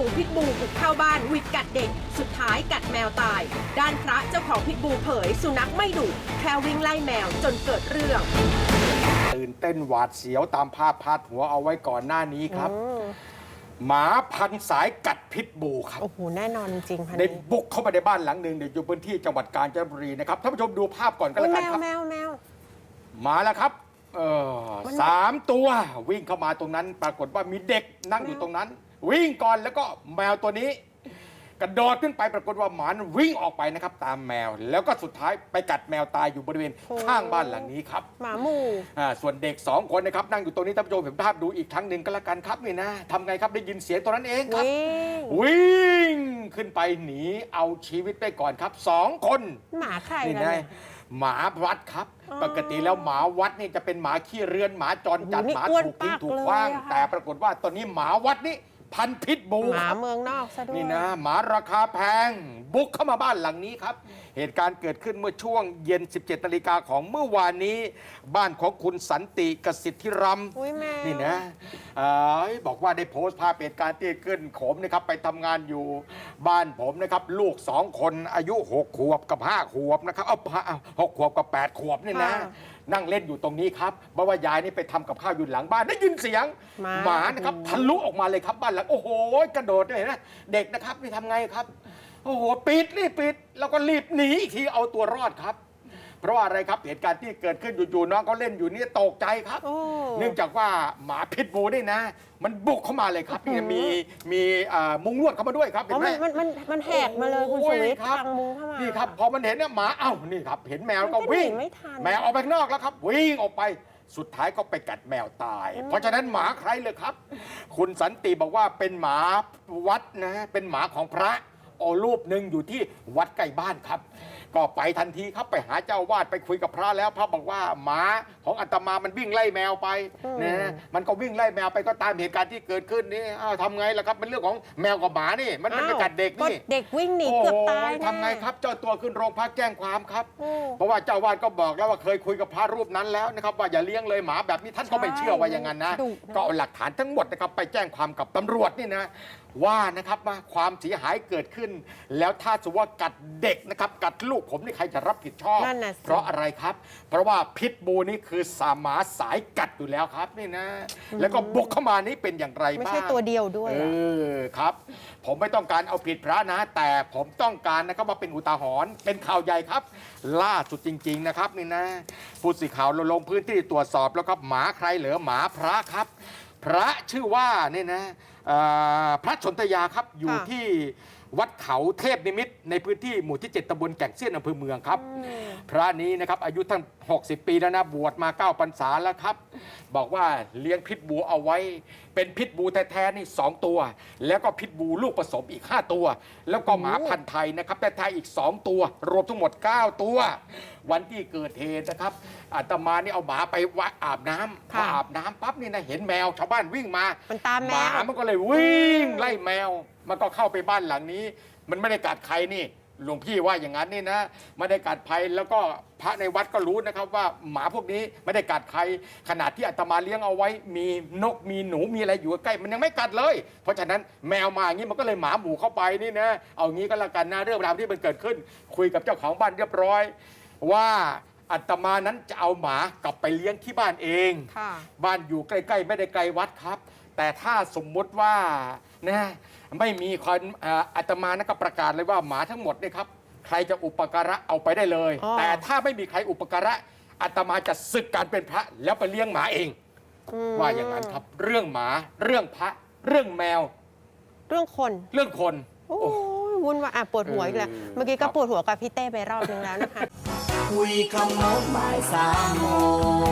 ฝูงพิษบูบุกเข้าบ้านหวิดกัดเด็ก สุดท้ายกัดแมวตาย ด้านพระเจ้าของพิษบูเผย สุนัขไม่ดุแค่วิ่งไล่แมวจนเกิดเรื่อง ตื่นเต้นหวาดเสียวตามภาพพาดหัวเอาไว้ก่อนหน้านี้ครับ หมาพันสายกัดพิษบูครับ โอ้โห แน่นอนจริงๆค่ะได้นี่บุกเข้ามาในบ้านหลังหนึ่งเดี๋ยวอยู่พื้นที่จังหวัดกาญจนบุรีนะครับท่านผู้ชมดูภาพก่อนกันอุ๊แล้ยวกันแมวครับ แมวแมว มาแล้วครับ เออสามตัววิ่งเข้ามาตรงนั้น ปรากฏว่ามีเด็กนั่งอยู่ตรงนั้น วิ่งก่อนแล้วก็แมวตัวนี้ กระโดดขึ้นไปปรากฏว่าหมานั้นวิ่งออกไปนะครับ ตามแมว แล้วก็สุดท้ายไปกัดแมวตายอยู่บริเวณข้างบ้านหลังนี้ครับ หมาหมู่ อ่าส่วนเด็กสองคนนะครับ นั่งอยู่ตรงนี้ท่านผู้ชมเห็นภาพดูอีกครั้งหนึ่งก็แล้วกันครับนี่นะทำไงครับได้ยินเสียงตัวนั้นเองครับ วิ่ง วิ่งขึ้นไปหนีเอาชีวิตไปก่อนครับสองคนหมาใครนี่นะ นะเนี่ยหมาวัดครับ อ๋อปกติแล้วหมาวัดนี่จะเป็นหมาขี้เรือนหมาจรจัดโอ้โหนี่หมาอ้วนถูกทิ้งปากถูกขว้าง เลยอะค่ะ แต่ปรากฏว่าตอนนี้หมาวัดนี่ พันธุ์พิษบูหมาครับ เมืองนอกซะด้วย นี่นะหมาราคาแพง บุกเข้ามาบ้านหลังนี้ครับ เหตุการณ์เกิดขึ้นเมื่อช่วงเย็น 17นาฬิกาของเมื่อวานนี้ บ้านของคุณสันติกสิทธิรำอุ้ยแมว นี่นะเอ่อบอกว่าได้โพสต์ภาพเหตุการณ์ที่เกิดขึ้นผมนะครับไปทำงานอยู่บ้านผมนะครับ ลูกสองคนอายุหกขวบกับห้าขวบนะครับเอาเอาหกขวบกับแปดขวบนี่นะ ค่ะ นั่งเล่นอยู่ตรงนี้ครับเพราะว่ายายนี่ไปทำกับข้าวอยู่หลังบ้านได้ยินเสียงหมา หมานะครับทะลุออกมาเลยครับบ้านหลังโอ้โหกระโดดเลยนะเด็กนะครับนี่ทำไงครับ โอ้โหปิดรีบปิด แล้วก็รีบหนีอีกทีเอาตัวรอดครับ เพราะว่าอะไรครับเหตุการณ์ที่เกิดขึ้นอยู่ๆน้องเขาเล่นอยู่เนี่ยตกใจครับ โอ้ เนื่องจากว่าหมาพิษบูนี่นะ มันบุกเข้ามาเลยครับนี่มีมีเอ่อมุงลวดเข้ามาด้วยครับเห็อ๋อนไหม มันมันมันมันแหกมาเลยคุณโอ้สุยวิทย์ครับ ทางมุงเข้ามานี่นี่ ครับพอมันเห็นเนี่ยหมาเอ้านี่ครับ เห็นแมวก็มันก็วิ่งหนีไม่ทันแมวออกไปข้างนอกแล้วครับ วิ่งออกไปสุดท้ายก็ไปกัดแมวตายเพราะฉะนั้นหมาใครเลยครับ คุณสันติบอกว่าเป็นหมาวัดนะเป็นหมาของพระโอรูปหนึ่งอยู่ที่วัดใกล้บ้านครับ ก็ไปทันทีครับไปหาเจ้าอาวาดไปคุยกับพระแล้วพระบอกว่าหมาของอาตมามันวิ่งไล่แมวไปนะมันก็วิ่งไล่แมวไปก็ตามเหตุการณ์ที่เกิดขึ้นนี่อ้าวทำไงล่ะครับเป็นเรื่องของแมวกับหมานี่มันมันไปกัดเด็กนี่เด็กวิ่งหนีเกือบตายโอ้แน่ทำไงครับ เจ้าตัวขึ้นโรงพักแจ้งความครับโอ้เพราะว่าเจ้าวาดก็บอกแล้วว่าเคยคุยกับพระรูปนั้นแล้วนะครับว่าอย่าเลี้ยงเลยหมาแบบนี้ท่านก็ไม่ใช่เชื่อว่าอย่างนั้นนะดุนะก็เอาหลักฐานทั้งหมดนะครับไปแจ้งความกับตำรวจนี่นะว่านะครับว่าความเสียหายเกิดขึ้น แล้วถ้าสมมติว่ากัดเด็กนะครับกัดลูกผมนี่ใครจะรับผิดชอบนั่นน่ะสิ เพราะอะไรครับ เพราะว่าพิษบูนี่คือสาหมาสายกัดอยู่แล้วครับนี่นะ แล้วก็บุกเข้ามานี่เป็นอย่างไรไม่บ้างใช่ตัวเดียวด้วยเออะอครับ ผมไม่ต้องการเอาผิดพระนะ แต่ผมต้องการนะครับว่าเป็นอุทาหรณ์เป็นข่าวใหญ่ครับ ล่าสุดจริง ๆ นะครับนี่นะผู้สื่อข่าวเราลงพื้นที่ตรวจสอบแล้วครับหมาใครเหลือหมาพระครับ พระชื่อว่านี่นะ เอ่อพระชนทยาครับอยู่ค่ะที่ วัดเขาเทพนิมิตรในพื้นที่หมู่ที่ 7ตำบลแก่งเซียนอำเภอเมืองครับ พระนี้นะครับอายุทั้ง60 ปีแล้วนะบวชมา 9 พรรษาแล้วครับ บอกว่าเลี้ยงพิษบูเอาไว้ เป็นพิษบูแท้ๆนี่ 2 ตัว แล้วก็พิษบูลูกผสมอีก 5 ตัว แล้วก็หมาพันธุ์ไทยนะครับแท้ๆอีก 2 ตัว รวมทั้งหมด 9 ตัว วันที่เกิดเหตุนะครับอาตมานี่เอาหมาไปวัดอาบน้ำพอค่ะอาบน้ำปั๊บนี่นะเห็นแมวชาวบ้านวิ่งมามันตามแมหมาวมันก็เลยวิ่งไล่แมว มันก็เข้าไปบ้านหลังนี้ มันไม่ได้กัดใครนี่หลวงพี่ว่าอย่างนั้นนี่นะไม่ได้กัดภัยแล้วก็พระในวัดก็รู้นะครับว่าหมาพวกนี้ไม่ได้กัดใครขนาดที่อาตมาเลี้ยงเอาไว้ มีนกมีหนูมีอะไรอยู่ใกล้มันยังไม่กัดเลย เพราะฉะนั้นแมวมาอย่างนี้มันก็เลยหมาหมู่เข้าไปนี่นะเอางี้ก็แล้วกันนะเรื่องราวที่มันเกิดขึ้น คุยกับเจ้าของบ้านเรียบร้อย ว่าอาตมานั้นจะเอาหมากลับไปเลี้ยงที่บ้านเองค่ะบ้านอยู่ใกล้ ๆ ไม่ได้ไกลวัดครับ แต่ถ้าสมมุติว่านะไม่มีคนอ่าอาตมานะก็ประกาศเลยว่าหมาทั้งหมดเนี่ยครับ ใครจะอุปการะเอาไปได้เลย อ๋อ แต่ถ้าไม่มีใครอุปการะอาตมาจะศึกการเป็นพระแล้วไปเลี้ยงหมาเอง มว่าอย่างนั้นครับ เรื่องหมาเรื่องพระ เรื่องแมว เรื่องคน เรื่องคน โอ้ยวุ่นวายอะปวดหัวอีกแล้ว เออ เมื่อกี้ครัก็บปวดหัวกับพี่เต้ไปรอบนึงแล้วนะคะ คุยคำโน้นบ่ายสามโมง